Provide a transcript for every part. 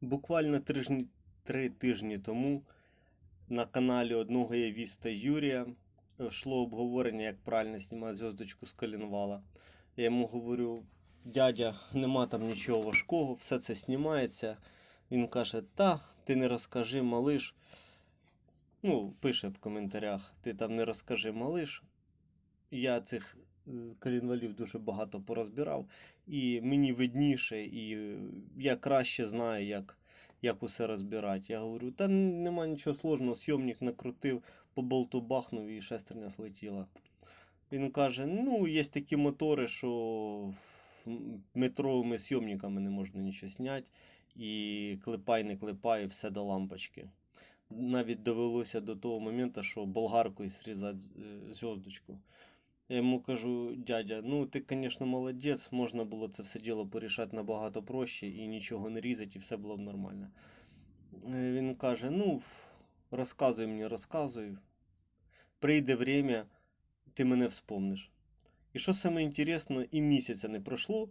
Буквально тижні, три тижні тому на каналі одного явіста Юрія е, йшло обговорення, як правильно знімати зв'язочку з коленвала. Я йому говорю, дядя, нема там нічого важкого, все це знімається. Він каже, та, ти не розкажи, малиш. Ну, пише в коментарях, ти там не розкажи, малиш. Я цих колінвалів дуже багато порозбирав, і мені видніше, і я краще знаю, як, як усе розбирати. Я говорю, та нема нічого сложного, сйомник накрутив, по болту бахнув і шестерня слетіла. Він каже: ну, є такі мотори, що метровими сйомниками не можна нічого зняти, і клепай, не клепай, все до лампочки. Навіть довелося до того моменту, що болгаркою зрізати е, зв'язочку. Я йому кажу, дядя, ну ти, звісно, молодець, можна було це все діло порішати набагато проще і нічого не різати, і все було б нормально. Е, Він каже: ну, розказуй мені, розказуй. Прийде время, ти мене вспомниш. І що саме інтересно, і місяця не пройшло,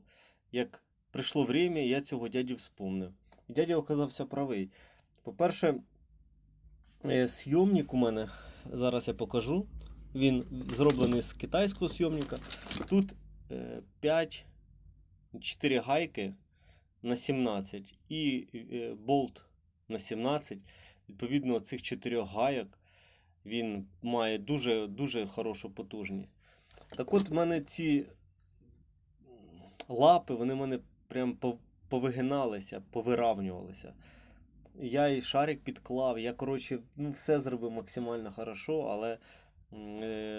як прийшло время, я цього дядю вспомнив. І дядя оказався правий. По-перше, е, зйомник у мене, зараз я покажу. Він зроблений з китайського зйомника. Тут 5, 4 гайки на 17 і е, болт на 17. Відповідно, цих 4 гайок він має дуже, дуже хорошу потужність. Так от, в мене ці лапи, вони в мене прям повигиналися, повиравнювалися. Я і шарик підклав, я, коротше, ну, все зробив максимально хорошо, але е,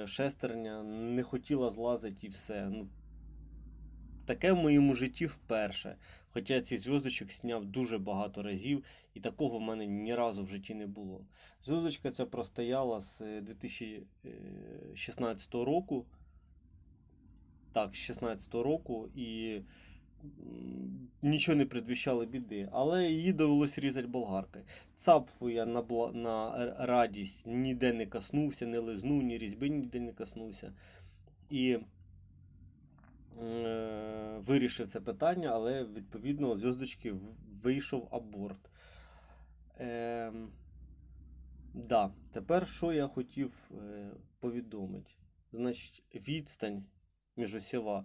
шестерня не хотіла злазити і все. Ну, таке в моєму житті вперше. Хоча я ці зв'язочок зняв дуже багато разів, і такого в мене ні разу в житті не було. Зв'язочка ця простояла з е, 2016 року. Так, з 16 року, і нічого не предвіщало біди. Але її довелося різати болгаркою. Цапфу я на, бла- на радість ніде не коснувся, не лизнув, ні різьби ніде не коснувся. І е, вирішив це питання, але відповідно зв'язочки вийшов аборт. Е, да, тепер що я хотів е, повідомити? Значить, відстань міжосьова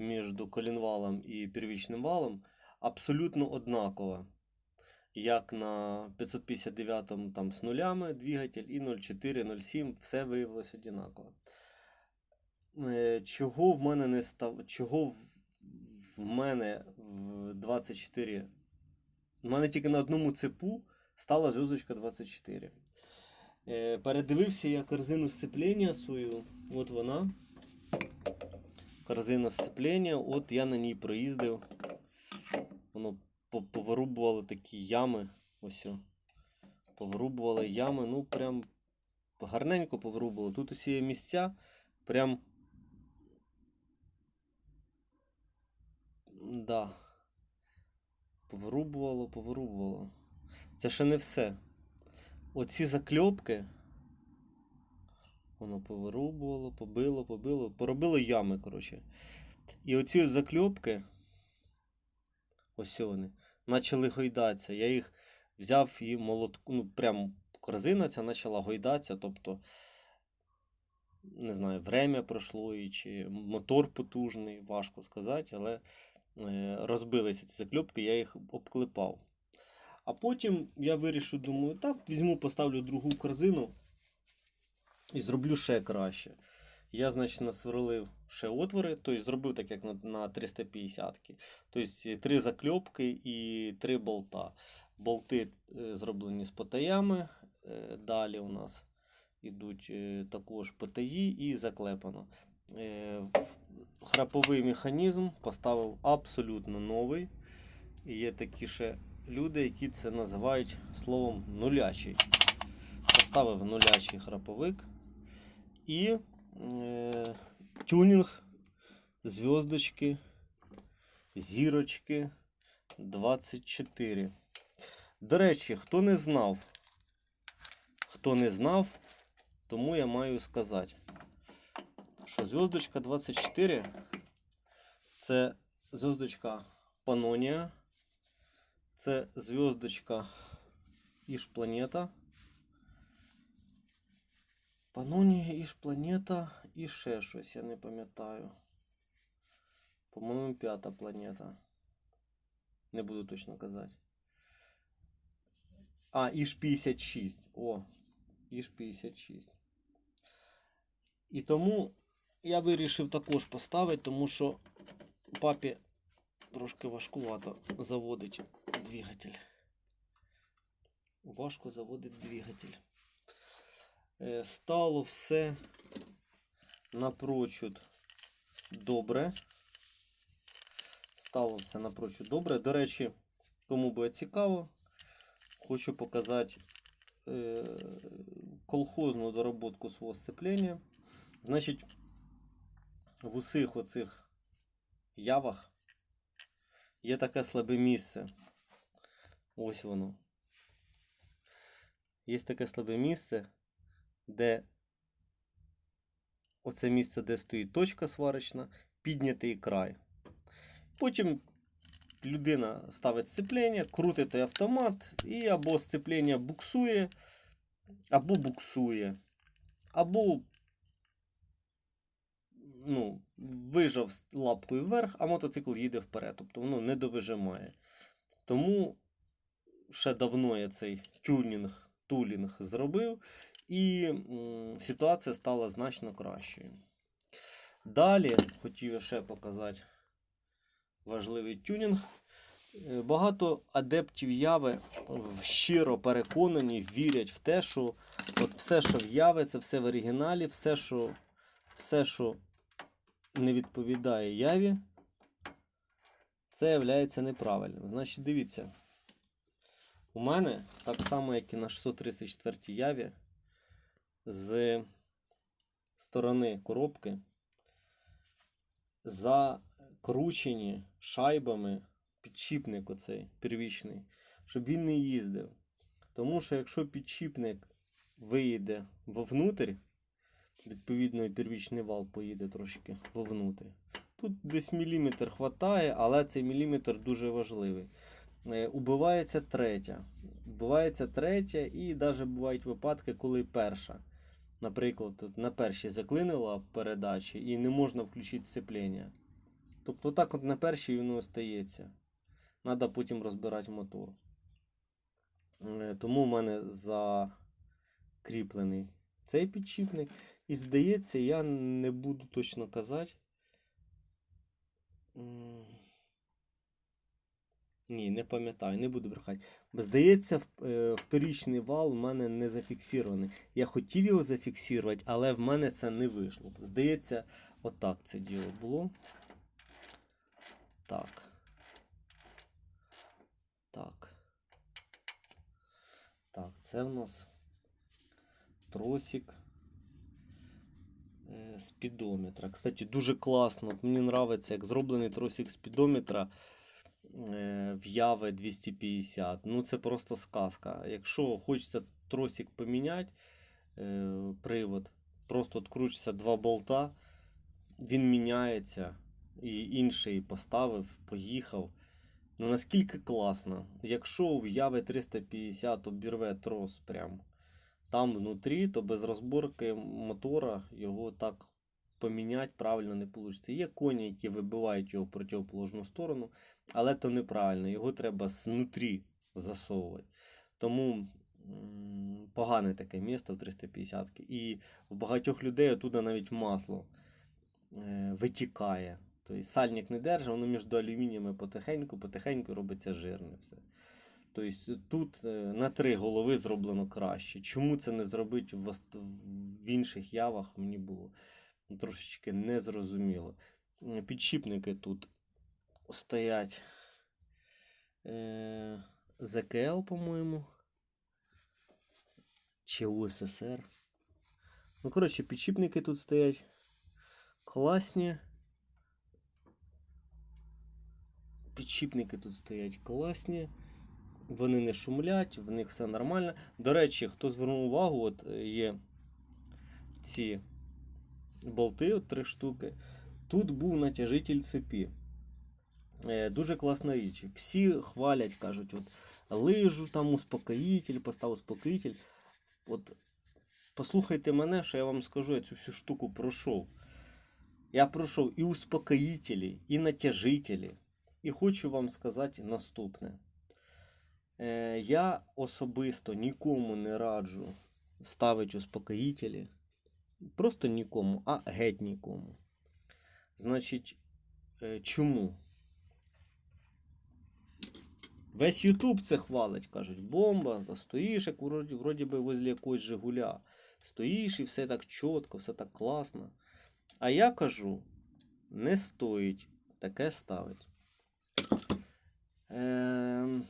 між колінвалом і первічним валом абсолютно однакова. Як на 559 там з нулями двигатель і 0,4, 0,7, все виявилося однаково. Е, Чого в мене не став. Чого в- в мене в 24. У мене тільки на одному цепу стала зв'язочка 24. Е, Передивився я корзину сцеплення свою. От вона. Корзина сцеплення. От я на ній проїздив. Воно по- повирубувало такі ями. Ось. Повирубували ями. Ну, прям гарненько повирубувало. Тут усі місця. Прям. Да. Повирубувало, повирубувало. Це ще не все. Оці закльопки. Воно повирубувало, побило, побило, поробило ями, коротше. І оці закльопки, ось вони, почали гойдатися. Я їх взяв і молотку, ну, прям корзина ця почала гойдатися, тобто, не знаю, время пройшло, і чи мотор потужний, важко сказати, але е, розбилися ці закльопки, я їх обклепав. А потім я вирішив, думаю, так, візьму, поставлю другу корзину і зроблю ще краще. Я, значить, насверлив ще отвори, тобто зробив так, як на, на 350-ки. Тобто три закльопки і три болта. Болти е, зроблені з потаями. Е, далі у нас йдуть е, також потаї і заклепано. Е, храповий механізм поставив абсолютно новий. І є такі ще люди, які це називають словом нулячий. Поставив нулячий храповик і е, тюнінг зв'язочки, зірочки 24. До речі, хто не знав, хто не знав, тому я маю сказати, що зв'язочка 24 це зв'язочка Pannonia. Це зв'язочка Іж Паноні Іж Планета і ще щось, я не пам'ятаю. По-моєму, п'ята планета. Не буду точно казати. А, Іж 56. О, Іж 56. І тому я вирішив також поставити, тому що папі трошки важкувато заводить двигатель. Важко заводить двигатель. Е, Стало все напрочуд добре. Стало все напрочуд добре. До речі, кому буде цікаво, хочу показати е, колхозну доработку свого сцеплення. Значить, в усіх оцих явах є таке слабе місце. Ось воно. Є таке слабе місце, де оце місце, де стоїть точка сварочна, піднятий край. Потім людина ставить сцеплення, крутить автомат, і або сцеплення буксує, або буксує, або ну, вижав лапкою вверх, а мотоцикл їде вперед. Тобто воно не довижимає. Тому ще давно я цей тюнінг, тулінг зробив, і ситуація стала значно кращою. Далі хотів ще показати важливий тюнінг. Е, Багато адептів яви щиро переконані, вірять в те, що от все, що в яви, це все в оригіналі, все, що, все, що не відповідає яві, це є неправильним. Значить, дивіться. У мене, так само, як і на 634 яві, з сторони коробки закручені шайбами підшипник оцей первічний, щоб він не їздив. Тому що якщо підшипник виїде вовнутрь, відповідно і первічний вал поїде трошки вовнутрь. Тут десь міліметр хватає, але цей міліметр дуже важливий. Е, Убивається третя. Убивається третя, і навіть бувають випадки, коли перша. Наприклад, на першій заклинила передачі і не можна включити сцеплення. Тобто так от на першій воно остається. Треба потім розбирати мотор. Е, Тому в мене закріплений цей підшипник. І здається, я не буду точно казати. Ні, не пам'ятаю, не буду брехати. Здається, е, вторічний вал в мене не зафіксований. Я хотів його зафіксувати, але в мене це не вийшло. Здається, отак це діло було. Так. Так. Так, це в нас тросик е, спідометра. Кстати, дуже класно. Мені подобається, як зроблений тросик спідометра е, в Яви 250. Ну, це просто сказка. Якщо хочеться тросик поміняти, е, привод, просто откручується два болта, він міняється. І інший поставив, поїхав. Ну наскільки класно. Якщо в Яви 350 обірве трос прям там внутрі, то без розборки мотора його так поміняти правильно не вийде. Є коні, які вибивають його в противоположну сторону, але то неправильно. Його треба знутрі засовувати. Тому погане таке місто в 350 І в багатьох людей оттуда навіть масло е, витікає. Тобто сальник не держить, воно між алюмініями потихеньку, потихеньку робиться жирне все. Тобто тут е, на три голови зроблено краще. Чому це не зробити в, інших явах, мені було трошечки незрозуміло. М, Підшипники тут стоять е, ЗКЛ, по-моєму. Чи УССР. Ну, коротше, підшипники тут стоять класні. Підшипники тут стоять класні. Вони не шумлять, в них все нормально. До речі, хто звернув увагу, от е, є ці болти, от три штуки. Тут був натяжитель цепі. Е, Дуже класна річ. Всі хвалять, кажуть, от лижу там успокоїтель, постав успокоїтель. От послухайте мене, що я вам скажу, я цю всю штуку пройшов. Я пройшов і успокоїтелі, і натяжителі. І хочу вам сказати наступне. Е, я особисто нікому не раджу ставити успокоїтелі. Просто нікому, а геть нікому. Значить, е, чому? Весь Ютуб це хвалить, кажуть, бомба, стоїш, як вроді, вроді би возле якогось Жигуля. Стоїш і все так чітко, все так класно. А я кажу, не стоїть таке ставить. Ем...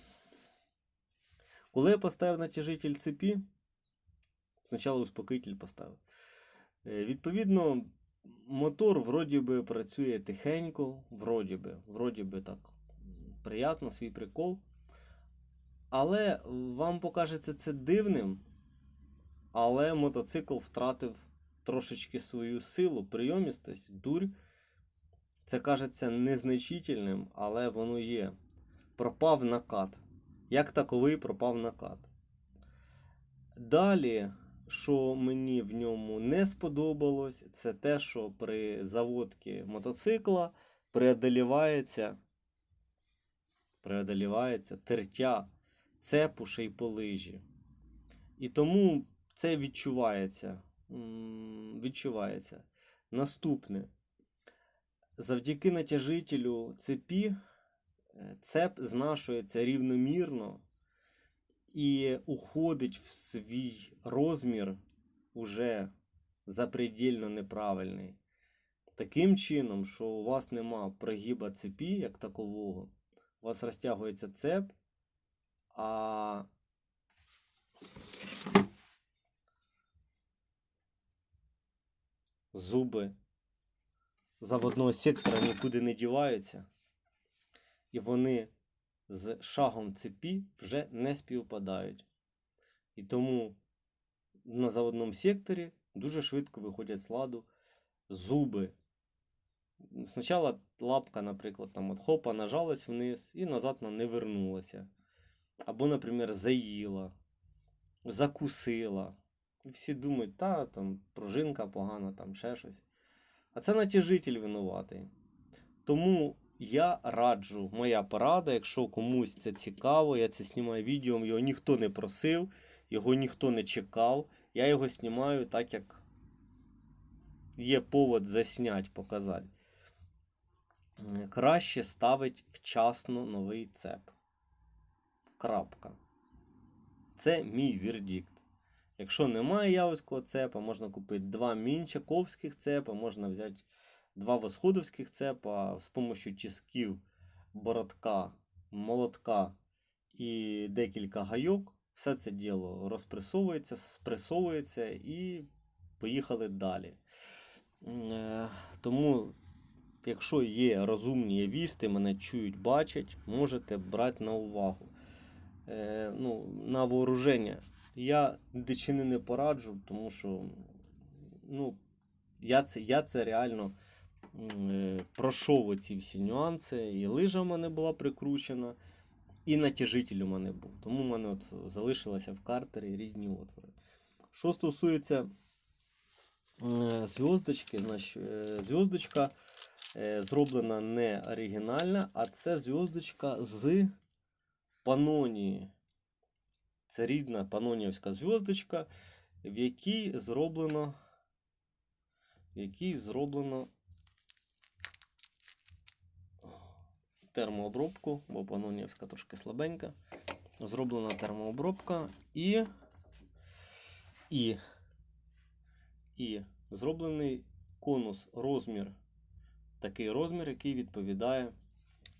Коли я поставив натяжитель цепі, спочатку успокоїтель поставив. Е, Відповідно, мотор вроді би працює тихенько, вроді би, вроді би так приятно, свій прикол. Але вам покажеться це дивним, але мотоцикл втратив трошечки свою силу, прийомістость, дурь. Це кажеться незначительним, але воно є. Пропав накат. Як таковий пропав накат. Далі, що мені в ньому не сподобалось, це те, що при заводці мотоцикла преодолівається, преодолівається тертя цепу ще й по лижі. І тому це відчувається. відчувається. Наступне. Завдяки натяжителю цепі е, цеп знашується рівномірно і уходить в свій розмір уже запредельно неправильний. Таким чином, що у вас нема прогиба цепі як такового, у вас розтягується цеп, а зуби заводного сектора нікуди не діваються, і вони з шагом цепі вже не співпадають. І тому на заводному секторі дуже швидко виходять з ладу зуби. Спочатку лапка, наприклад, там от хопа нажалась вниз і назад вона не вернулася. Або, наприклад, заїла, закусила. І всі думають, та там пружинка погана, там ще щось. А це натяжитель винуватий. Тому я раджу, моя порада, якщо комусь це цікаво, я це знімаю відео, його ніхто не просив, його ніхто не чекав. Я його знімаю так, як є повод заснять, показати. Краще ставить вчасно новий цеп. Крапка. Це мій вердикт. Якщо немає явського цепа, можна купити два мінчаковських цепа, можна взяти два восходовських цепа з допомогою тисків, боротка, молотка і декілька гайок. Все це діло розпресовується, спресовується і поїхали далі. Е, Тому, якщо є розумні явісти, мене чують, бачать, можете брати на увагу. Е, ну, на вооруження. Я дичини не пораджу, тому що ну, я, це, я це реально е, пройшов оці всі нюанси. І лижа в мене була прикручена, і натяжитель у мене був. Тому в мене от залишилося в картері різні отвори. Що стосується е, зв'язочки, е, зв'язочка е, зроблена не оригінальна, а це зв'язочка з Панонії. Це рідна панонівська зв'язочка, в якій зроблено, в якій зроблено термообробку, бо панонівська трошки слабенька. Зроблена термообробка і, і, і зроблений конус, розмір, такий розмір, який відповідає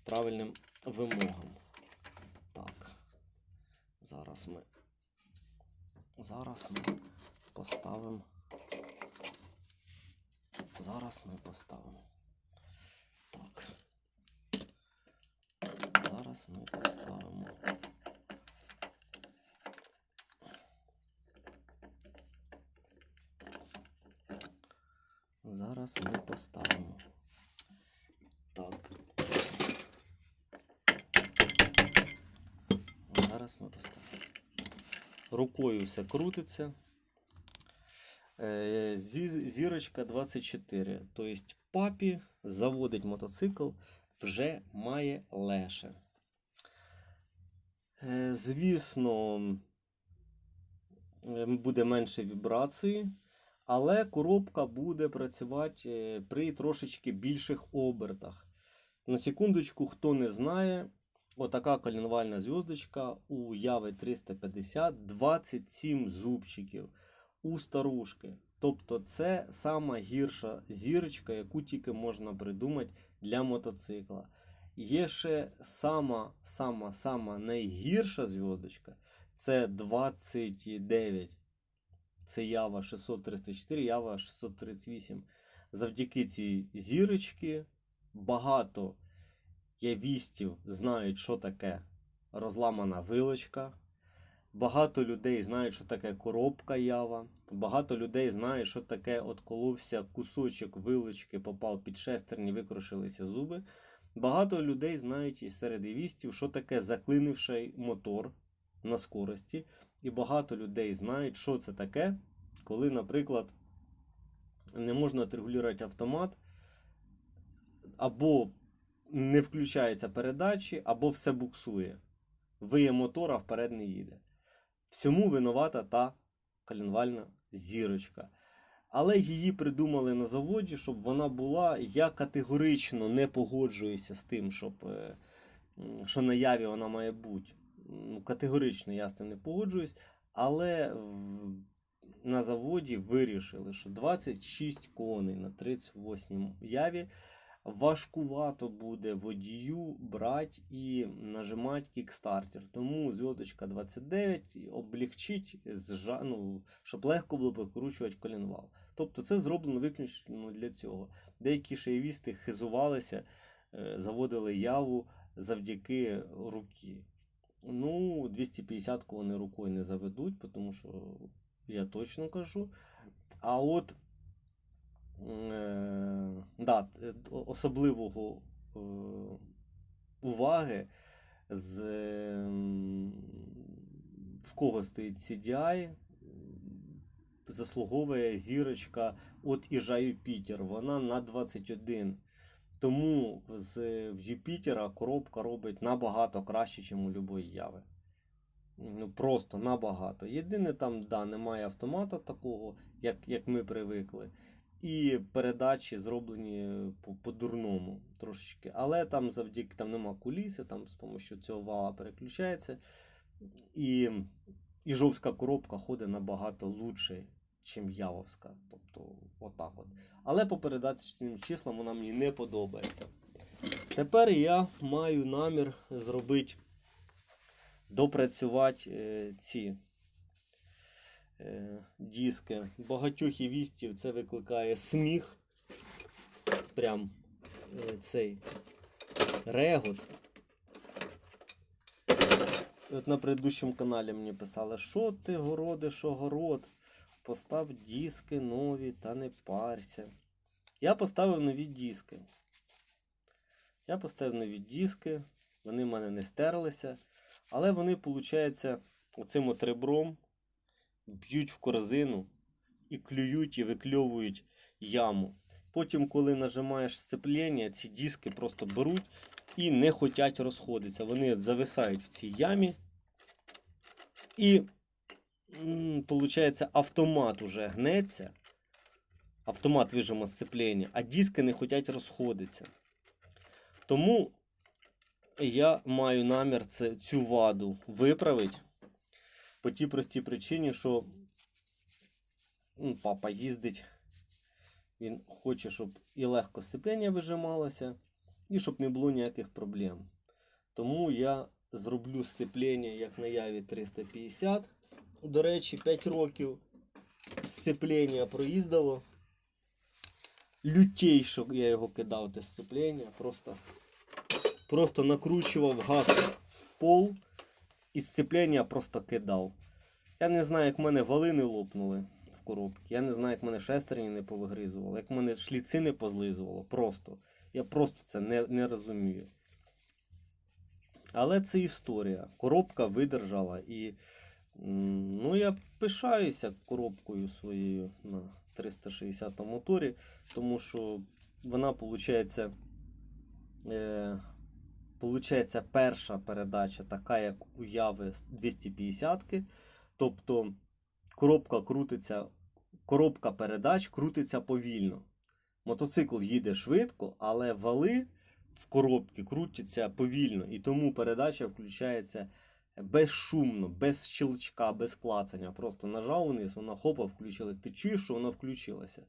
правильним вимогам. Зараз ми. Зараз ми поставимо. Зараз ми поставимо. Так. Зараз ми поставимо. Зараз ми поставимо. Так. Зараз ми поставимо. Рукою все крутиться. Е, Зірочка 24. Тобто папі заводить мотоцикл, вже має леше. Е, Звісно, буде менше вібрації, але коробка буде працювати е, при трошечки більших обертах. На секундочку, хто не знає, отака коленвальна зв'язочка у Яви 350 27 зубчиків у старушки. Тобто це сама гірша зірочка, яку тільки можна придумати для мотоцикла. Є ще сама, сама, сама найгірша зв'язочка це 29. Це Ява 634, Ява 638. Завдяки цій зірочці багато явістів знають, що таке розламана вилочка. Багато людей знають, що таке коробка ява. Багато людей знають, що таке отколовся кусочок вилочки, попав під шестерні, викрушилися зуби. Багато людей знають із серед явістів, що таке заклинивший мотор на скорості. І багато людей знають, що це таке, коли, наприклад, не можна отрегулювати автомат, або не включаються передачі, або все буксує. Виє мотор, а вперед не їде. Всьому винувата та коленвальна зірочка. Але її придумали на заводі, щоб вона була. Я категорично не погоджуюся з тим, щоб, е, що на яві вона має бути. Ну, Категорично я з тим не погоджуюсь. Але на заводі вирішили, що 26 коней на 38 яві важкувато буде водію брати і нажимати кікстартер. Тому зв'язочка 29 облегчить, ну, щоб легко було покручувати колінвал. Тобто це зроблено виключно для цього. Деякі шеєвісти хизувалися, е, заводили яву завдяки руки. Ну, 250 вони рукою не заведуть, тому що я точно кажу. А от да, особливого е, уваги з в кого стоїть CDI, заслуговує зірочка от Іжа Юпітер. Вона на 21. Тому з, в Юпітера коробка робить набагато краще, ніж у любої яви. Ну, просто набагато. Єдине там, да, немає автомата такого, як, як ми привикли. І передачі зроблені по- по-дурному трошечки. Але там завдяки там нема куліси, там з допомогою цього вала переключається. І іжовська коробка ходить набагато лучше, ніж явовська. Тобто, отак от. Але по передаточним числам вона мені не подобається. Тепер я маю намір зробити, допрацювати е, ці е, диски. Багатьох івістів це викликає сміх. Прям е, цей регот. От на предыдущому каналі мені писали, що ти городиш огород, постав диски нові та не парся. Я поставив нові диски. Я поставив нові диски, вони в мене не стерлися, але вони, виходить, оцим от ребром б'ють в корзину і клюють і викльовують яму. Потім, коли нажимаєш сцеплення, ці диски просто беруть і не хочуть розходитися. Вони зависають в цій ямі. І, виходить, автомат уже гнеться. Автомат вижима сцеплення, а диски не хочуть розходитися. Тому я маю намір цю ваду виправити. По тій простій причині, що ну, папа їздить. Він хоче, щоб і легко сцеплення вижималося, і щоб не було ніяких проблем. Тому я зроблю сцеплення, як на яві 350. До речі, 5 років сцеплення проїздило. Лютейше я його кидав, те сцеплення. Просто, просто накручував газ в пол і сцеплення просто кидав. Я не знаю, як в мене валини лопнули в коробці. Я не знаю, як мене шестерні не повигризувало, як мене шліци не позлизувало. Просто. Я просто це не, не розумію. Але це історія. Коробка видержала і. Ну, я пишаюся коробкою своєю на 360 моторі, тому що вона, виходить, получається перша передача, така як у Яви 250-ки. Тобто коробка крутиться, коробка передач крутиться повільно. Мотоцикл їде швидко, але вали в коробці крутяться повільно, і тому передача включається безшумно, без щелчка, без клацання. Просто нажав вниз, вона хопа включилась. Ти чуєш, що вона включилася.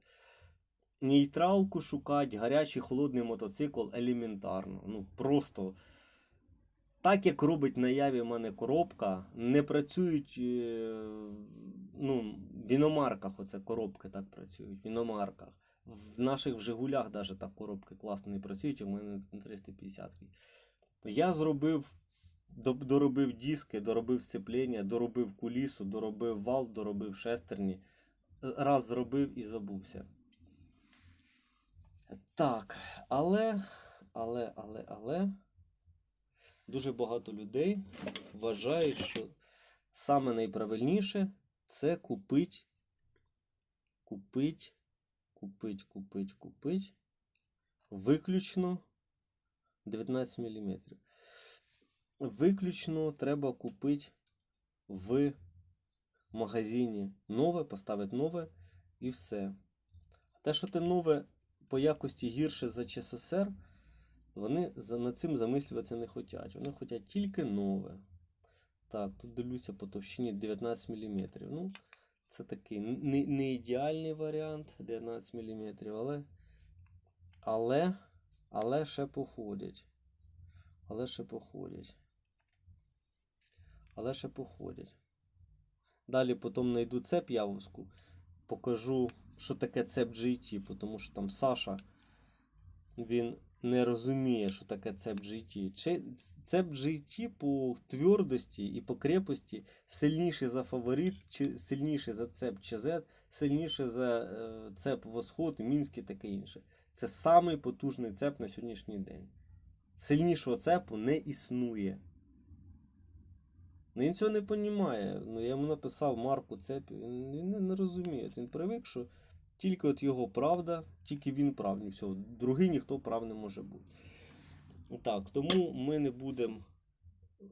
Нейтралку шукати, гарячий холодний мотоцикл елементарно. Ну просто так як робить на яві в мене коробка, не працюють. е, Ну, в іномарках оце коробки так працюють. В іномарках. В наших в Жигулях навіть так коробки класно не працюють, в мене на 350 Я зробив, доробив диски, доробив сцеплення, доробив кулісу, доробив вал, доробив шестерні. Раз зробив і забувся. Так, але, але, але, але. Дуже багато людей вважають, що саме найправильніше це купить, купить, купить, купить, купить виключно 19 мм. Виключно треба купити в магазині нове, поставити нове і все. Те, що те нове по якості гірше за ЧССР, вони над цим замислюватися не хочуть. Вони хочуть тільки нове. Так, тут дивлюся по товщині 19 мм. Ну, це такий не, не ідеальний варіант 19 мм, але, але, але ще походять. Але ще походять. Але ще походять. Далі потім знайду цеп явовську. Покажу, що таке цеп GT, тому що там Саша він не розуміє, що таке цеп GT. Цеп GT по твердості і по крепості сильніший за фаворит, чи сильніший за цеп ЧЗ, сильніший за е, цеп Восход, Мінськ і таке інше. Це самий потужний цеп на сьогоднішній день. Сильнішого цепу не існує. Ну, він цього не розуміє. Ну, я йому написав марку цепі. Він не, не розуміє. Він привик, що тільки от його правда, тільки він прав. І все. Другий ніхто прав не може бути. Так, тому ми не будемо е,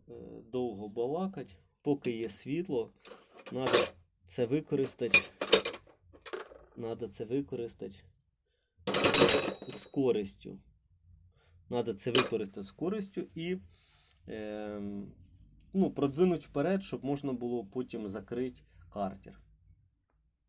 довго балакати. Поки є світло, треба це використати. Треба це використати з користю. Треба це використати з користю і ем, ну, продвинуть вперед, щоб можна було потім закрити картер.